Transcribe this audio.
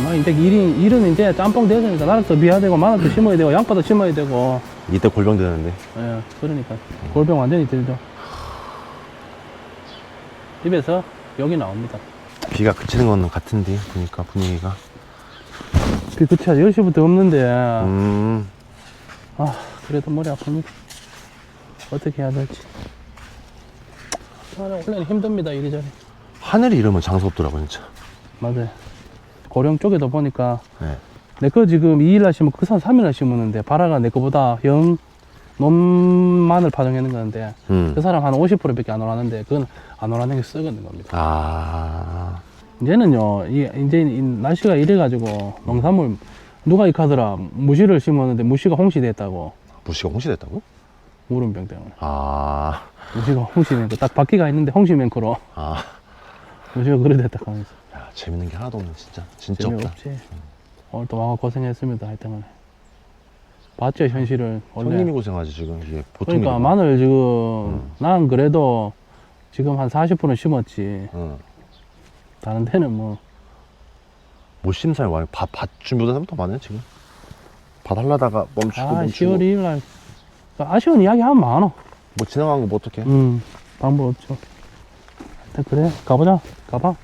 뭐 이제 일이, 일은 이제 짬뽕 돼야 되니까 나락도 비워야 되고 마늘도 심어야 되고 양파도 심어야 되고. 이때 골병 되는데. 예 그러니까. 골병 완전히 들죠. 입에서 여기 나옵니다. 비가 그치는 건 같은데, 보니까 분위기가. 비 그치 10시부터 없는데. 음, 아 그래도 머리 아픕니다. 어떻게 해야 될지. 아, 원래는 힘듭니다 이리저리. 하늘이 이러면 장수 없더라고요, 진짜. 맞아요 고령 쪽에도 보니까 네. 내거 지금 2일날 심으면 그 산 3일날 심었는데 바라가 내 거보다 영 논만을 파종했는 건데 음. 그 사람 한 50%밖에 안 오라는데 그건 안 오라는 게 썩었는 겁니다 아, 이제는요 이, 이제 이 날씨가 이래가지고 농산물 누가 이카더라 무시를 심었는데 무시가 홍시됐다고 무시가 홍시됐다고? 우름병 때문에 아, 무시가 홍시맹크 딱 바퀴가 있는데 홍시 맹크로 아. 그래 됐다고 하면서 야, 재밌는 게 하나도 없네, 진짜. 진짜 없다. 재미없지 오늘 또 와가 고생했습니다 하여튼 봤죠 현실을 원래 형님이 고생하지, 지금. 이게 보통 그러니까 일이구나. 마늘 지금 음. 난 그래도 지금 한 40%는 심었지 응. 다른 데는 뭐 못 심사에 와요. 밭, 밭 준비보다 사람도 많아요, 지금. 밭 하려다가 멈추고 아, 멈추고. 10월 2일 날 아쉬운 이야기 하면 많어. 뭐 지나간 거 뭐 어떡해. 음, 방법 없죠. 하여튼 그래, 가보자. 가봐.